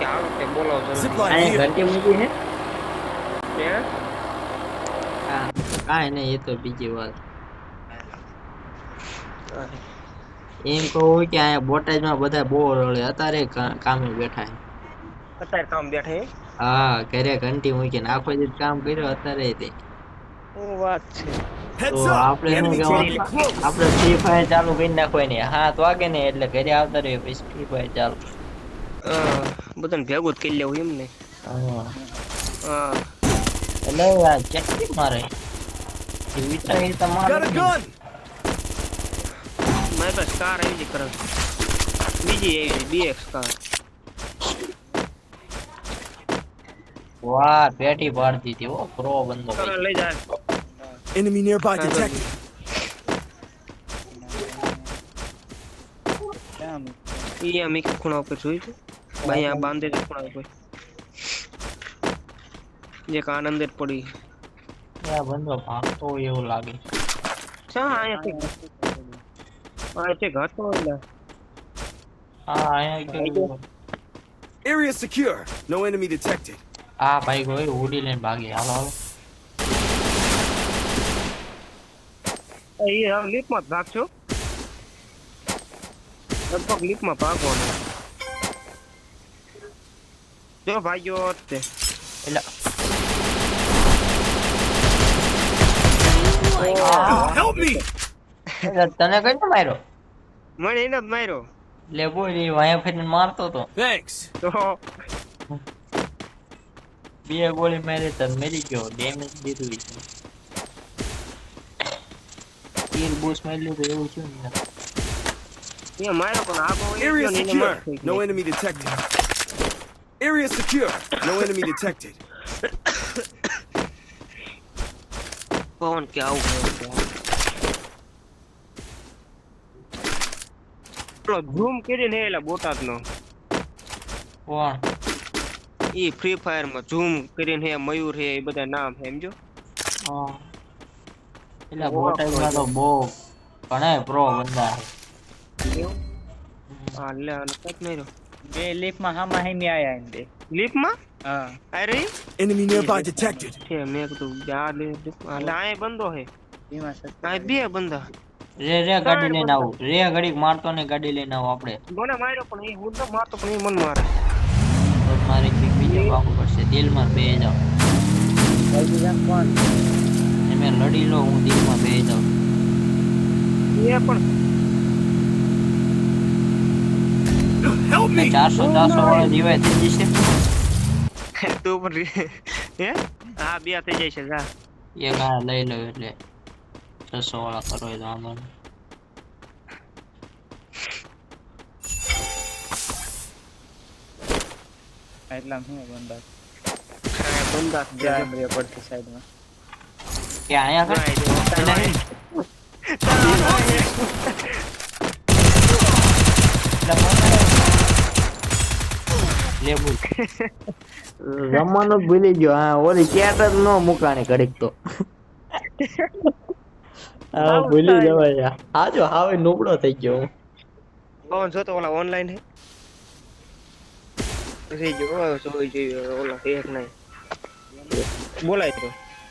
કે આ વખતે બોલાવો here. ઘંટી મૂકી હે? હા? કાંઈ નહીં એ તો બીજી વાત. એમ કહું કે અહીંયા બોટાદમાં બધા બહુ રળે અત્યારે કા- કામે બેઠા છે. અત્યારે કામ બેઠે હે? હા ઘરે ઘંટી મૂકીને આખો દિવસ કામ કર્યો અત્યારે તે. વાત છે. તો. આપણે શું close. આપણે ફ્રી ફાયર ચાલુ કરી નાખવાય ને હાથ વાગે ને એટલે ઘરે આવતા રહીએ પછી ફ્રી ફાયર ચાલુ. બધાને ભેગું જ કરી લેવું એમ ને હા. હા. એટલે આ ચેક મારે? એ વિચારી Got a તમારે gun. મારી પાસે કાર આવી છે કરંટ બીજી આવી છે બીએક્સ કાર વાહ પેટી પાડતી હતી ઓ પ્રો બંદો. કાર ભાઈ. લઈ જાય Enemy nearby Got a gun. detected. ઈ આમ એક ખૂણા ઉપર જોઈ છે? ભાઈ આ બાંધે છે ખૂણા ઉપર જે કાન જ પડી. આ બંદો ભાગતો હોય એવું લાગે. ચા અહીંયા આ છે ઘાતો એટલે. હા અહીંયા Area secure. No enemy detected. આ ભાઈ કોઈ ઉડી લઈને ભાગી. હાલો હાલો. એ લીપમાં જ ભાગશો લગભગ લીપમાં ભાગવાનું. જો ભાઈઓ તે એટલે Help me. એટલે તને કઈ માર્યો મને એને જ માર્યો લે બોલ એ વાયા ફરીને મારતો તો Thanks. તો બે ગોળી મારી તો મરી ગયો ડેમેજ દીધું છે તીર બૂસ મારી લીધું એવું છે ને એ માર્યો પણ આગો વહી Area ગયો ને એને secure. માર થઈ No ગઈ. enemy detected. Area secure. No enemy detected. પવન કે આવું પવન કે આવું. પેલો ઝૂમ કરીને એલા બોટાદ નો કોણ ઈ ફ્રી ફાયરમાં ઝૂમ કરીને હે મયુર હે એ બધા નામ હે સમજો હા. એટલે બોટાદમાં તો બહુ ઘણા પ્રો બંદા છે હા લે આને કંઈક નહીં બે લીફમાં હામાં હામી આયા એમ બે. લીપમાં હા. આઈ રહી Enemy nearby ડિટેક્ટેડ છે મે કીધું આ લે એટલે આય બંધો હે. એમાં આ બે બંધા. રે રે ગાડી લઈને આવું. રે ઘડીક મારતો ને ગાડી લઈને આવું આપણે. મને માર્યો પણ એ હું તો મારતો પણ એ મન મારે. તો મારે કંઈક બીજું પાકું પડશે દિલમાં બે જાવ બીજા કોણ? એમે લડી લો હું દિલમાં બે જાવ એ પણ Help me. ચારસો ચારસો વાળા જીવાય થઈ જશે. તું પણ હે? હા બે થઈ જાય જા. એક આ લઈ લો એટલે. છસો વાળા કરો એ તો એટલા હું બંધા હા, બંધા જાય. જામ પડતી સાઈડમાં. કે અહીંયા કર બોલ રમવાનું ભૂલી ગયો. હા ઓલી કેટ જ નો મુકાણી ઘડીક તો. હા ભૂલી જવાય આ જો હાવે નોબડો થઈ ગયો હું. જો જોતો ઓલા ઓનલાઈન હે. ગયો જોઈ જોઈએ ઓલા એક નહીં? બોલાય તો.